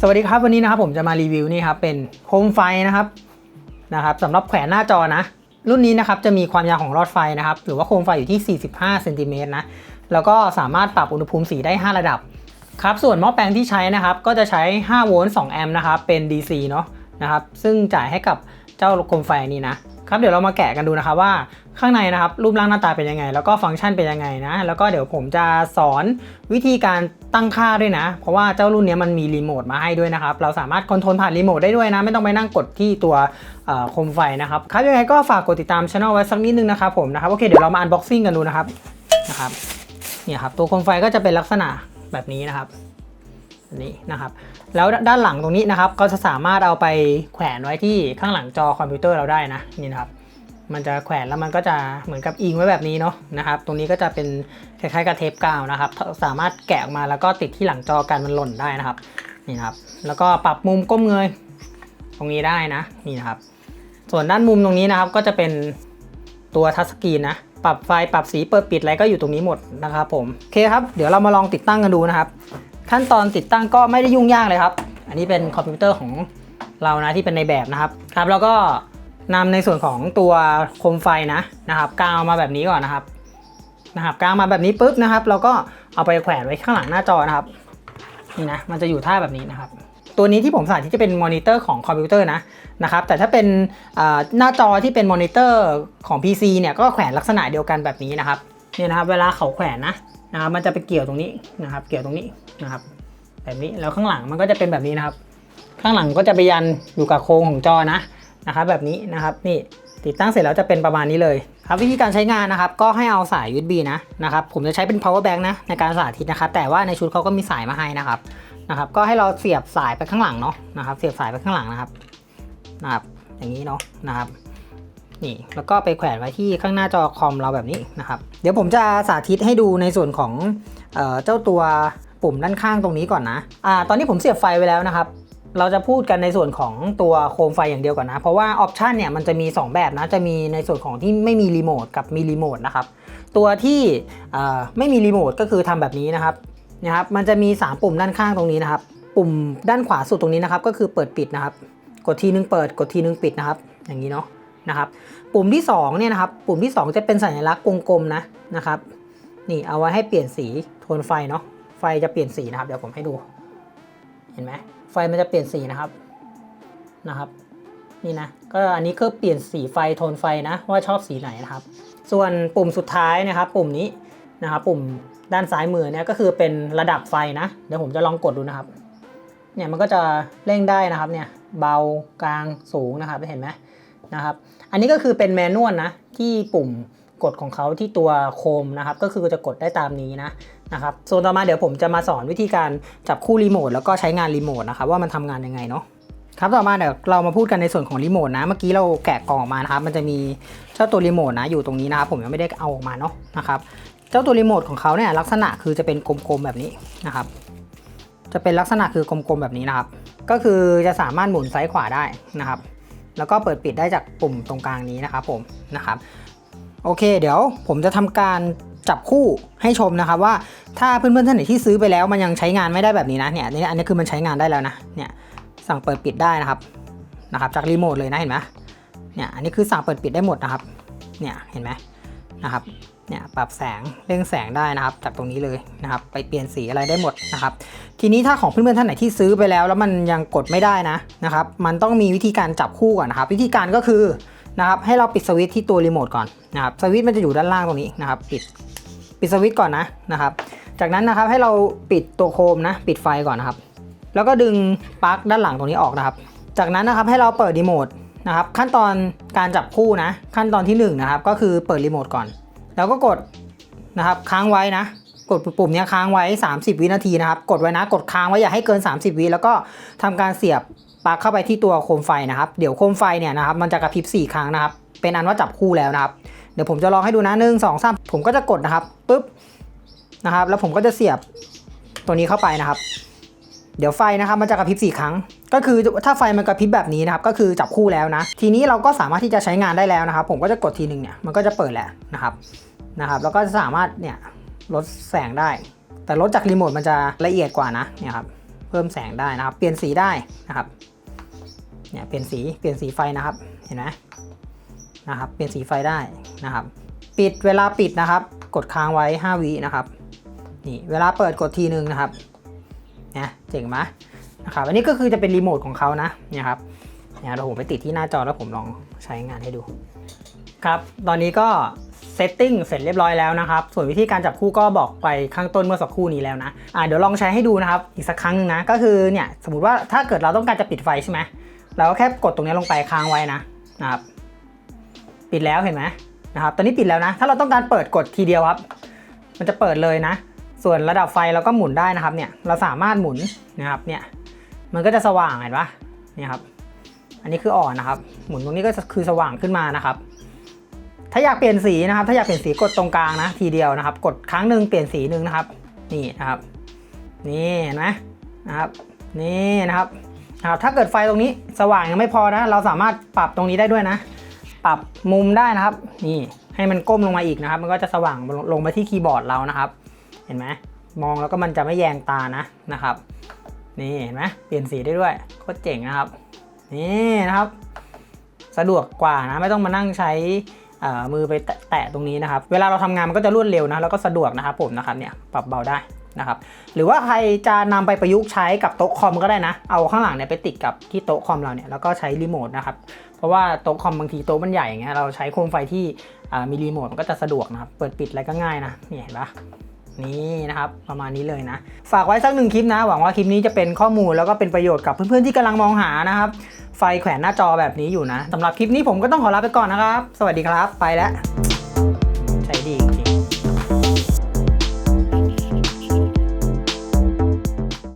สวัสดีครับวันนี้นะครับผมจะมารีวิวนี่ครับเป็นโคมไฟนะครับนะครับสำหรับแขวนหน้าจอนะ รุ่นนี้นะครับจะมีความยาวของหลอดไฟนะครับหรือว่าโคมไฟอยู่ที่ 45เซนติเมตรนะแล้วก็สามารถปรับอุณหภูมิสีได้ 5 ระดับครับส่วนหม้อแปลงที่ใช้นะครับก็จะใช้ 5 โวลต์ 2 แอมป์นะครับเป็น DC เนาะนะครับซึ่งจ่ายให้กับเจ้าโคมไฟนี้นะ ครับเดี๋ยวเรามาแกะกันดูนะครับว่าข้างในนะครับรูปร่างหน้าตาเป็นยังไง แล้วก็ฟังก์ชันเป็นยังไงนะ แล้วก็เดี๋ยวผมจะสอนวิธีการตั้งค่าด้วยนะ เพราะว่าเจ้ารุ่นนี้มันมีรีโมทมาให้ด้วยนะครับ เราสามารถคอนโทรลผ่านรีโมทได้ด้วยนะ ไม่ต้องไปนั่งกดที่ตัวโคมไฟนะครับ ครับยังไงก็ฝากกดติดตามช่องไว้สักนิดนึงนะครับผมนะครับ โอเคเดี๋ยวเรามาอันบ็อกซิ่งกันดูนะครับนะครับ เนี่ยครับตัวโคมไฟก็จะเป็นลักษณะแบบนี้นะครับ นนี้นะครับ แล้วด้านหลังตรงนี้นะครับ ก็จะสามารถเอาไปแขวนไว้ที่ข้างหลังจอคอมพิวเตอร์เราได้นะนี่นะครับ มันจะแขวนแล้วมันก็จะเหมือนกับอิงไว้แบบนี้เนาะนะครับ ตรงนี้ก็จะเป็นคล้ายๆกับเทปกาวนะครับ สามารถแกะออกมาแล้วก็ติดที่หลังจอกันมันหล่นได้นะครับนี่นะครับ แล้วก็ปรับมุมก้มเงยตรงนี้ได้นะนี่นะครับ ส่วนด้านมุมตรงนี้นะครับก็จะเป็นตัวทัชสกรีนนะปรับไฟปรับสีเปิดปิดอะไรก็อยู่ตรงนี้หมดนะครับผมโอเคครับเดี๋ยวเรามาลองติดตั้งกันดูนะครับ ขั้นตอนติดตั้งก็ไม่ได้ยุ่งยากเลยครับ อันนี้เป็นคอมพิวเตอร์ของเรานะที่เป็นในแบบนะครับครับ แล้วก็นำในส่วนของตัวโคมไฟนะนะครับกาวมาแบบนี้ก่อนนะครับนะครับกาวมาแบบนี้ปุ๊บนะครับ เราก็เอาไปแขวนไว้ข้างหลังหน้าจอนะครับนี่นะมันจะอยู่ท่าแบบนี้นะครับตัวนี้ที่ผมสาธิตที่จะเป็นมอนิเตอร์ของคอมพิวเตอร์นะนะครับแต่ถ้าเป็นหน้าจอที่เป็นมอนิเตอร์ของ PC เนี่ยก็แขวนลักษณะเดียวกันแบบนี้นะครับเนี่ยนะครับเวลาเขาแขวนนะนะครับมันจะไปเกี่ยวตรงนี้นะครับ เกี่ยวตรงนี้ นะครับ แบบนี้แล้วข้างหลังมันก็จะเป็นแบบนี้นะครับ ข้างหลังก็จะไปยันอยู่กับโครงของจอนะนะครับ แบบนี้นะครับนี่ติดตั้งเสร็จแล้วจะเป็นประมาณนี้เลยครับวิธีการใช้งานนะครับ ก็ให้เอาสาย USB นะนะครับ ผมจะใช้เป็น power bank นะในการสาธิตนะครับ แต่ว่าในชุดเขาก็มีสายมาให้นะครับนะครับ ก็ให้เราเสียบสายไปข้างหลังเนาะนะครับ เสียบสายไปข้างหลังนะครับนะครับ อย่างนี้เนาะนะครับนี่แล้วก็ไปแขวนไว้ที่ข้างหน้าจอคอมเราแบบนี้นะครับ เดี๋ยวผมจะสาธิตให้ดูในส่วนของเออเจ้าตัว ปุ่มด้านข้างตรงนี้ก่อนนะอ่าตอนนี้ผมเสียบไฟไว้แล้วนะครับเราจะพูดกันในส่วนของตัวโคมไฟอย่างเดียวก่อนนะ เพราะว่าออปชันเนี่ยมันจะมี 2 แบบนะ จะมีในส่วนของที่ไม่มีรีโมทกับมีรีโมทนะครับ ตัวที่ไม่มีรีโมทก็คือทำแบบนี้นะครับนะครับ มันจะมี 3 ปุ่มด้านข้างตรงนี้นะครับ ปุ่มด้านขวาสุดตรงนี้นะครับ ก็คือเปิดปิดนะครับ กดทีนึงเปิด กดทีนึงปิดนะครับ อย่างนี้เนาะนะครับ ปุ่มที่2เนี่ยนะครับ ปุ่มที่ 2 จะเป็นสัญลักษณ์กลมๆนะนะครับ นี่เอาไว้ให้เปลี่ยนสีโทนไฟเนาะ ไฟจะเปลี่ยนสีนะครับ เดี๋ยวผมให้ดู เห็นไหมไฟมันจะเปลี่ยนสีนะครับนะครับ นี่นะ ก็อันนี้คือเปลี่ยนสีไฟโทนไฟนะ ว่าชอบสีไหนนะครับ ส่วนปุ่มสุดท้ายนะครับ ปุ่มนี้นะครับ ปุ่มด้านซ้ายมือเนี่ยก็คือเป็นระดับไฟนะ เดี๋ยวผมจะลองกดดูนะครับ เนี่ยมันก็จะเร่งได้นะครับเนี่ยเบากลางสูงนะครับเห็นไหมนะครับ อันนี้ก็คือเป็นแมนนวลนะที่ปุ่มกดของเขาที่ตัวโคมนะครับ ก็คือจะกดได้ตามนี้นะ นะครับส่วนต่อมาเดี๋ยวผมจะมาสอนวิธีการจับคู่รีโมทแล้วก็ใช้งานรีโมทนะครับว่ามันทำงานยังไงเนาะครับต่อมาเดี๋ยวเรามาพูดกันในส่วนของรีโมทนะเมื่อกี้เราแกะกล่องออกมานะครับมันจะมีเจ้าตัวรีโมทนะอยู่ตรงนี้นะครับผมยังไม่ได้เอาออกมาเนาะนะครับเจ้าตัวรีโมทของเขาเนี่ยลักษณะคือจะเป็นกลมๆแบบนี้นะครับจะเป็นลักษณะคือกลมๆแบบนี้นะครับ ก็คือจะสามารถหมุนซ้ายขวาได้นะครับ แล้วก็เปิดปิดได้จากปุ่มตรงกลางนี้นะครับผมนะครับโอเค เดี๋ยวผมจะทำการ จับคู่ให้ชมนะครับว่าถ้าเพื่อนๆท่านไหนที่ซื้อไปแล้วมันยังใช้งานไม่ได้แบบนี้นะเนี่ยอันนี้คือมันใช้งานได้แล้วนะเนี่ยสั่งเปิดปิดได้นะครับนะครับจากรีโมทเลยนะเห็นไหมเนี่ยอันนี้คือสั่งเปิดปิดได้หมดนะครับเนี่ยเห็นไหมนะครับเนี่ยปรับแสงเร่งแสงได้นะครับ จากตรงนี้เลยนะครับ ไปเปลี่ยนสีอะไรได้หมดนะครับ ทีนี้ถ้าของเพื่อนๆท่านไหนที่ซื้อไปแล้ว แล้วมันยังกดไม่ได้นะนะครับ มันต้องมีวิธีการจับคู่ก่อนนะครับ วิธีการก็คือนะครับให้เราปิดสวิตช์ที่ตัวรีโมทก่อนนะครับสวิตช์มันจะอยู่ด้านล่างตรงนี้นะครับ ปิด ปิดสวิตช์ก่อนนะนะครับ จากนั้นนะครับให้เราปิดตัวโคมนะ ปิดไฟก่อนนะครับ แล้วก็ดึงปลั๊กด้านหลังตรงนี้ออกนะครับ จากนั้นนะครับให้เราเปิดรีโมทนะครับ ขั้นตอนการจับคู่นะ ขั้นตอนที่หนึ่งนะครับก็คือเปิดรีโมทก่อน แล้วก็กดนะครับค้างไว้นะ กดปุ่มนี้ค้างไว้ 30 วินาทีนะครับ กดไว้นะ กดค้างไว้อย่าให้เกิน 30 วิแล้วก็ทำการเสียบปลั๊กเข้าไปที่ตัวโคมไฟนะครับ เดี๋ยวโคมไฟเนี่ยนะครับมันจะกระพริบ4ครั้งนะครับ เป็นอันว่าจับคู่แล้วนะครับ ดี๋ยวผมจะลองให้ดูนะหนึ่งสองสามผมก็จะกดนะครับปุ๊บนะครับ แล้วผมก็จะเสียบตัวนี้เข้าไปนะครับ เดี๋ยวไฟนะครับมันจะกระพริบ4ครั้ง ก็คือถ้าไฟมันกระพริบแบบนี้นะครับ ก็คือจับคู่แล้วนะ ทีนี้เราก็สามารถที่จะใช้งานได้แล้วนะครับ ผมก็จะกดทีหนึ่งเนี่ยมันก็จะเปิดแหละนะครับนะครับ แล้วก็สามารถเนี่ยลดแสงได้ แต่ลดจากรีโมทมันจะละเอียดกว่านะเนี่ยครับเพิ่มแสงได้นะครับ เปลี่ยนสีได้นะครับเนี่ยเปลี่ยนสีเปลี่ยนสีไฟนะครับเห็นไหม นะครับเปลี่ยนสีไฟได้นะครับ ปิดเวลาปิดนะครับ กดค้างไว้ 5วินะครับนี่เวลาเปิดกดทีนึงนะครับเนี่ยเจ๋งไหมนะครับอันนี้ก็คือจะเป็นรีโมทของเขานะเนี่ยครับเนี่ยเราผมไปติดที่หน้าจอแล้วผมลองใช้งานให้ดูครับตอนนี้ก็เซตติ้งเสร็จเรียบร้อยแล้วนะครับ ส่วนวิธีการจับคู่ก็บอกไปข้างต้นเมื่อสักครู่นี้แล้วนะอ่าเดี๋ยวลองใช้ให้ดูนะครับ อีกสักครั้งหนึงนะ ก็คือเนี่ยสมมติว่าถ้าเกิดเราต้องการจะปิดไฟใช่ไหมเราก็แค่กดตรงนี้ลงไปค้างไว้นะนะครับ ปิดแล้วเห็นไหมนะครับ ตอนนี้ปิดแล้วนะ ถ้าเราต้องการเปิดกดทีเดียวครับ มันจะเปิดเลยนะ ส่วนระดับไฟเราก็หมุนได้นะครับ เนี่ย เราสามารถหมุนนะครับ เนี่ย มันก็จะสว่างเห็นปะเนี่ยครับ อันนี้คืออ่อนนะครับ หมุนตรงนี้ก็คือสว่างขึ้นมานะครับ ถ้าอยากเปลี่ยนสีนะครับ ถ้าอยากเปลี่ยนสีกดตรงกลางนะ ทีเดียวนะครับ กดครั้งหนึ่งเปลี่ยนสีหนึ่งนะครับ นี่นะครับ นี่เห็นไหมนะครับ นี่นะครับนะครับถ้าเกิดไฟตรงนี้สว่างยังไม่พอนะ เราสามารถปรับตรงนี้ได้ด้วยนะ ปรับมุมได้นะครับ นี่ให้มันก้มลงมาอีกนะครับ มันก็จะสว่างลงลงมาที่คีย์บอร์ดเรานะครับ เห็นไหมมองแล้วก็มันจะไม่แยงตานะนะครับ นี่เห็นไหมเปลี่ยนสีได้ด้วยโคตรเจ๋งนะครับ นี่นะครับ สะดวกกว่านะไม่ต้องมานั่งใช้อ่อมือไปแตะแตะตรงนี้นะครับ เวลาเราทำงานมันก็จะรวดเร็วนะแล้วก็สะดวกนะครับผมนะครับเนี่ยปรับเบาได้ นะครับ หรือว่าใครจะนำไปประยุกต์ใช้กับโต๊ะคอมก็ได้นะ เอาข้างหลังเนี่ยไปติดกับที่โต๊ะคอมเราเนี่ยแล้วก็ใช้รีโมทนะครับ เพราะว่าโต๊ะคอมบางทีโต๊ะมันใหญ่อย่างเงี้ยเราใช้โคมไฟที่มีรีโมทมันก็จะสะดวกนะครับ เปิดปิดอะไรก็ง่ายนะนี่เห็นปะนี่นะครับประมาณนี้เลยนะ ฝากไว้สักหนึ่งคลิปนะ หวังว่าคลิปนี้จะเป็นข้อมูลแล้วก็เป็นประโยชน์กับเพื่อนๆที่กำลังมองหานะครับไฟแขวนหน้าจอแบบนี้อยู่นะสำหรับคลิปนี้ผมก็ต้องขอลาไปก่อนนะครับ สวัสดีครับ ไปแล้ว ใช้ดี